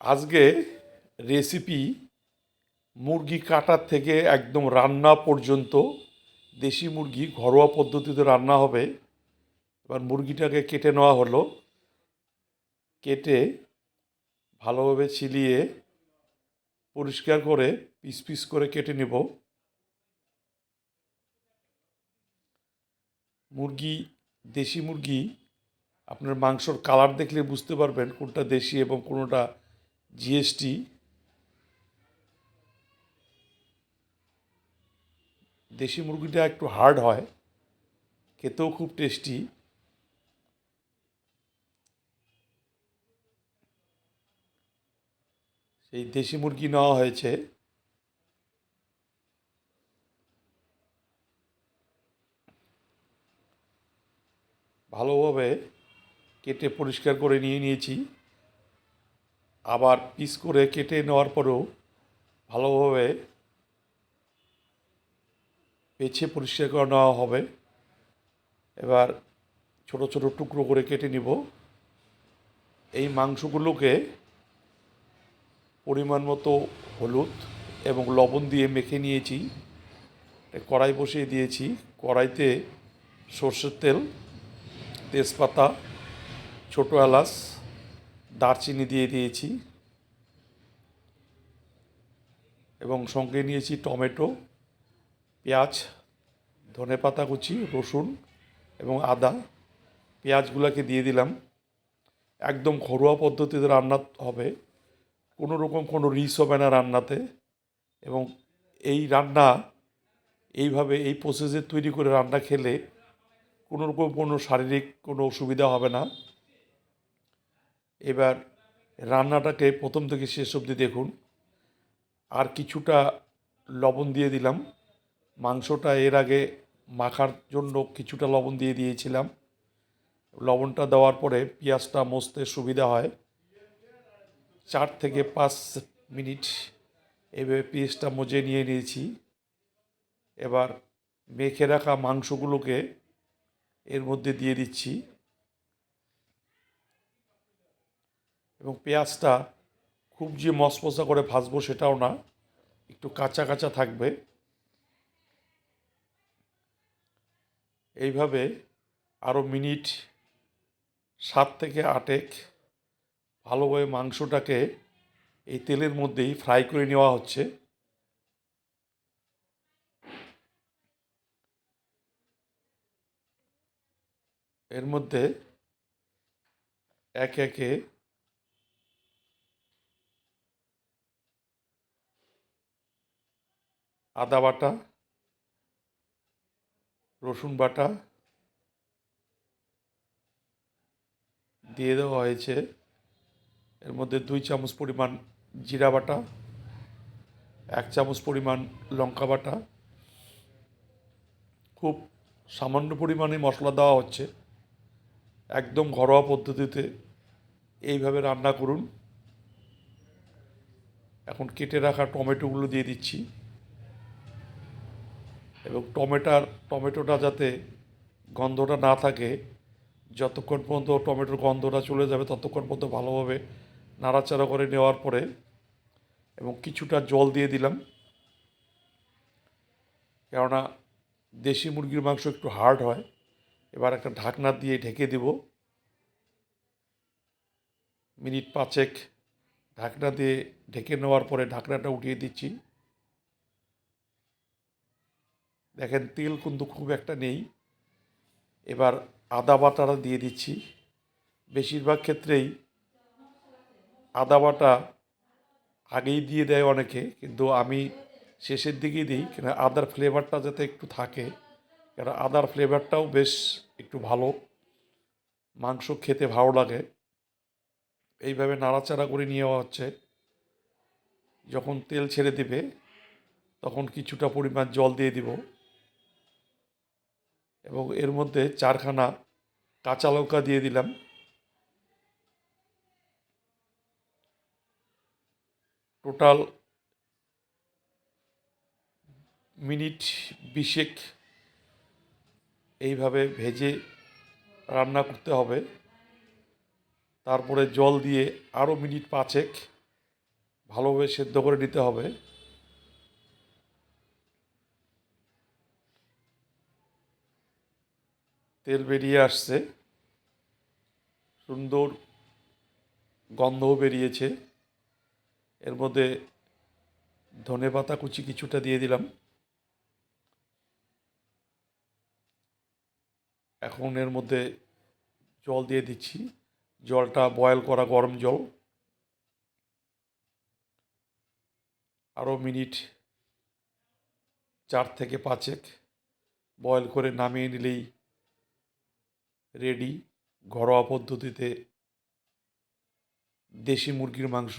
আজকে রেসিপি মুরগি কাটার থেকে একদম রান্না পর্যন্ত দেশি মুরগি ঘরোয়া পদ্ধতিতে রান্না হবে। এবার মুরগিটাকে কেটে নেওয়া হলো। কেটে ভালোভাবে ছিলিয়ে পরিষ্কার করে পিস পিস করে কেটে নেব। মুরগি, দেশি মুরগি, আপনার মাংসর কালার দেখলে বুঝতে পারবেন কোনটা দেশি এবং কোনোটা জিএসটি দেশি মুরগিটা একটু হার্ড হয়, খেতেও খুব টেস্টি। সেই দেশি মুরগি নেওয়া হয়েছে। ভালোভাবে কেটে পরিষ্কার করে নিয়ে নিয়েছি। আবার পিস করে কেটে নেওয়ার পরেও ভালোভাবে বেছে পরিষ্কার করে নেওয়া হবে। এবার ছোট ছোট টুকরো করে কেটে নিব। এই মাংসগুলোকে পরিমাণ মতো হলুদ এবং লবণ দিয়ে মেখে নিয়েছি। কড়াই বসিয়ে দিয়েছি। কড়াইতে সর্ষের তেল, তেজপাতা, ছোটো এলাচ দারচিনি দিয়ে দিয়েছি এবং সঙ্গে নিয়েছি টমেটো, পেঁয়াজ, ধনে পাতা কুচি, রসুন এবং আদা। পেঁয়াজগুলোকে দিয়ে দিলাম। একদম ঘরোয়া পদ্ধতিতে রান্না হবে। কোনো রকম কোনো রিস হবে না রান্নাতে এবং এই রান্না এইভাবে এই প্রসেসে তৈরি করে রান্না খেলে কোনো রকম কোনো শারীরিক কোনো অসুবিধা হবে না। এবার রান্নাটাকে প্রথম থেকে শেষ অবধি দেখুন। আর কিছুটা লবণ দিয়ে দিলাম। মাংসটা এর আগে মাখার জন্য কিছুটা লবণ দিয়ে দিয়েছিলাম। লবণটা দেওয়ার পরে পেঁয়াজটা মসতে সুবিধা হয়। চার থেকে পাঁচ মিনিট এভাবে পেঁয়াজটা মজে নিয়ে নিয়েছি। এবার মেখে রাখা মাংসগুলোকে এর মধ্যে দিয়ে দিচ্ছি। এবং পেঁয়াজটা খুব যে মশমশা করে ভাজবো সেটাও না, একটু কাঁচা কাঁচা থাকবে। এইভাবে আরও মিনিট সাত থেকে আটেক ভালোভাবে মাংসটাকে এই তেলের মধ্যেই ফ্রাই করে নেওয়া হচ্ছে। এর মধ্যে একে একে আদা বাটা, রসুন বাটা দিয়ে দেওয়া হয়েছে। এর মধ্যে দুই চামচ পরিমাণ জিরা বাটা, এক চামচ পরিমাণ লঙ্কা বাটা। খুব সামান্য পরিমাণে মশলা দেওয়া হচ্ছে। একদম ঘরোয়া পদ্ধতিতে এইভাবে রান্না করুন। এখন কেটে রাখা টমেটোগুলো দিয়ে দিচ্ছি। এবং টমেটার, টমেটোটা যাতে গন্ধটা না থাকে, যতক্ষণ পর্যন্ত টমেটোর গন্ধটা চলে যাবে, ততক্ষণ পর্যন্ত ভালোভাবে নাড়াচাড়া করে নেওয়ার পরে এবং কিছুটা জল দিয়ে দিলাম। কেননা দেশি মুরগির মাংস একটু হার্ড হয়, এবার একটা ঢাকনা দিয়ে ঢেকে দেব। মিনিট পাঁচেক ঢাকনা দিয়ে ঢেকে নেওয়ার পরে ঢাকনাটা উঠিয়ে দিচ্ছি। দেখেন, তেল কিন্তু খুব একটা নেই। এবার আদা বাটাটা দিয়ে দিচ্ছি। বেশিরভাগ ক্ষেত্রেই আদা বাটা আগেই দিয়ে দেয় অনেকে, কিন্তু আমি শেষের দিকেই দিই কেন আদার ফ্লেভারটা যাতে একটু থাকে কেন আদার ফ্লেভারটাও বেশ একটু ভালো। মাংস খেতে ভালো লাগে। এইভাবে নাড়াচাড়া করে নেওয়া হচ্ছে। যখন তেল ছেড়ে দেবে, তখন কিছুটা পরিমাণ জল দিয়ে দিব। এবং এর মধ্যে চারখানা কাঁচা লঙ্কা দিয়ে দিলাম। টোটাল মিনিট বিশেক এইভাবে ভেজে রান্না করতে হবে। তারপরে জল দিয়ে আরও মিনিট পাঁচেক ভালোভাবে সেদ্ধ করে নিতে হবে। তেল বেরিয়ে আসছে। সুন্দর গন্ধও বেরিয়েছে। এর মধ্যে ধনে পাতা কুচি কিছুটা দিয়ে দিলাম। এখন এর মধ্যে জল দিয়ে দিচ্ছি। জলটা বয়েল করা গরম জল। আরও মিনিট চার থেকে পাঁচেক বয়েল করে নামিয়ে নিলেই রেডি ঘরোয়া পদ্ধতিতে দেশি মুরগির মাংস